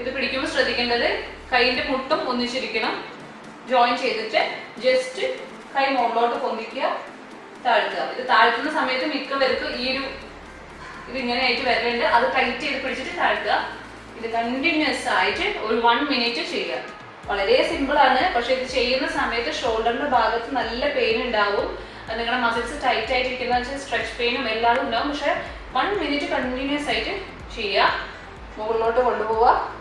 ഇത് പിടിക്കുമ്പോൾ ശ്രദ്ധിക്കേണ്ടത് കൈയിന്റെ മുട്ടും ഒന്നിച്ചിരിക്കണം. ജോയിൻ ചെയ്തിട്ട് ജസ്റ്റ് കൈ മുകളിലോട്ട് പൊന്തിക്കുക താഴ്ത്തുക. ഇത് താഴ്ത്തുന്ന സമയത്ത് മിക്കവർക്കും ഈ ഒരു ഇത് ഇങ്ങനെ ആയിട്ട് വരലുണ്ട്. അത് ടൈറ്റ് ചെയ്ത് പിടിച്ചിട്ട് താഴ്ത്തുക. ഇത് കണ്ടിന്യൂസ് ആയിട്ട് ഒരു വൺ മിനിറ്റ് ചെയ്യുക. വളരെ സിമ്പിൾ ആണ്. പക്ഷെ ഇത് ചെയ്യുന്ന സമയത്ത് ഷോൾഡറിന്റെ ഭാഗത്ത് നല്ല പെയിൻ ഉണ്ടാവും. നിങ്ങളുടെ മസിൽസ് ടൈറ്റ് ആയിട്ടിരിക്കുന്ന സ്ട്രെച്ച് പെയിനും എല്ലാം ഉണ്ടാവും. പക്ഷെ വൺ മിനിറ്റ് കണ്ടിന്യൂസ് ആയിട്ട് ചെയ്യുക. മുകളിലോട്ട് കൊണ്ടുപോവുക.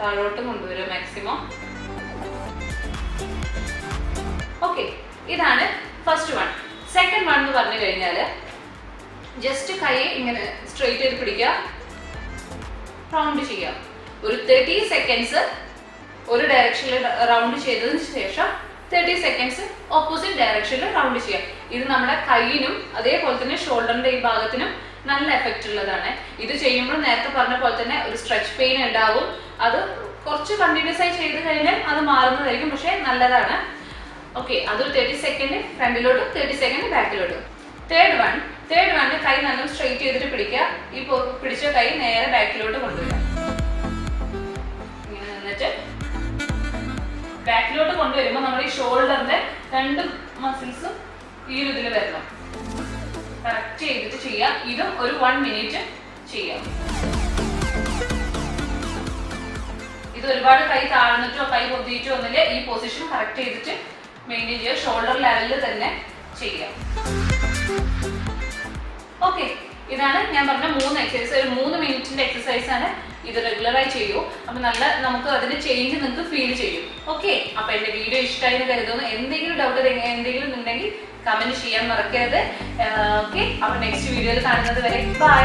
താഴോട്ട് കൊണ്ടുവരിക മാക്സിമം ഓക്കെ ഇതാണ് ഫസ്റ്റ് വൺ സെക്കൻഡ് വൺ എന്ന് പറഞ്ഞു കഴിഞ്ഞാൽ ജസ്റ്റ് കൈ ഇങ്ങനെ സ്ട്രെയിറ്റ് ചെയ്ത് പിടിക്കുക. റൗണ്ട് ചെയ്യുക. ഒരു തേർട്ടി സെക്കൻഡ്സ് ഒരു ഡയറക്ഷനിൽ റൗണ്ട് ചെയ്തതിന് ശേഷം തേർട്ടി സെക്കൻഡ്സ് ഓപ്പോസിറ്റ് ഡയറക്ഷനിൽ റൗണ്ട് ചെയ്യുക. ഇത് നമ്മുടെ കൈയിനും അതേപോലെ തന്നെ ഷോൾഡറിന്റെ ഈ ഭാഗത്തിനും നല്ല എഫക്റ്റ് ഉള്ളതാണ്. ഇത് ചെയ്യുമ്പോൾ നേരത്തെ പറഞ്ഞ പോലെ തന്നെ ഒരു സ്ട്രെച്ച് പെയിൻ ഉണ്ടാവും. അത് കുറച്ച് കണ്ടിന്യൂസ് ആയി ചെയ്ത് കഴിഞ്ഞാൽ അത് മാറുന്നതായിരിക്കും. പക്ഷെ നല്ലതാണ്. ഓക്കെ അതൊരു തേർട്ടി സെക്കൻഡ് ഫ്രണ്ടിലോട്ട് തേർട്ടി സെക്കൻഡ് ബാക്കിലോട്ട് തേർഡ് വൺ തേർഡ് വൺ കൈ നല്ല സ്ട്രെയിറ്റ് ചെയ്തിട്ട് പിടിക്കുക. ഈ പിടിച്ച കൈ നേരെ ബാക്കിലോട്ട് കൊണ്ടുവരിക. ഇങ്ങനെ നിന്നിട്ട് ബാക്കിലോട്ട് കൊണ്ടുവരുമ്പോൾ നമ്മുടെ ഈ ഷോൾഡറിന്റെ രണ്ട് മസിൽസും ഈ ഒരു ഇതിൽ വരണം. കറക്റ്റ് ചെയ്തിട്ട് ചെയ്യാം. ഇതും ഒരു വൺ മിനിറ്റ് ചെയ്യാം. ഇത് ഒരുപാട് കൈ താഴ്ന്നിട്ടോ കൈ പൊതിയിട്ടോ ഒന്നില്ല ഈ പൊസിഷൻ കറക്റ്റ് ചെയ്തിട്ട് മെയിന്റെയിൻ ചെയ്യുക ഷോൾഡർ ലെവലിൽ തന്നെ ചെയ്യാം ഓക്കെ ഇതാണ് ഞാൻ പറഞ്ഞ മൂന്ന് എക്സസൈസ് ഒരു മൂന്ന് മിനിറ്റിന്റെ എക്സസൈസ് ആണ് ഇത് റെഗുലറായി ചെയ്യൂ. അപ്പൊ നല്ല നമുക്ക് അതിന് ചേഞ്ച് നിങ്ങൾക്ക് ഫീൽ ചെയ്യും. ഓക്കെ അപ്പൊ എന്റെ വീഡിയോ ഇഷ്ടമായി കരുതുന്നു. എന്തെങ്കിലും ഡൗട്ട് എന്തെങ്കിലും ഉണ്ടെങ്കിൽ കമന്റ് ചെയ്യാൻ മറക്കരുത്. ഓക്കെ അപ്പൊ നെക്സ്റ്റ് വീഡിയോയിൽ കാണുന്നത് വരെ ബൈ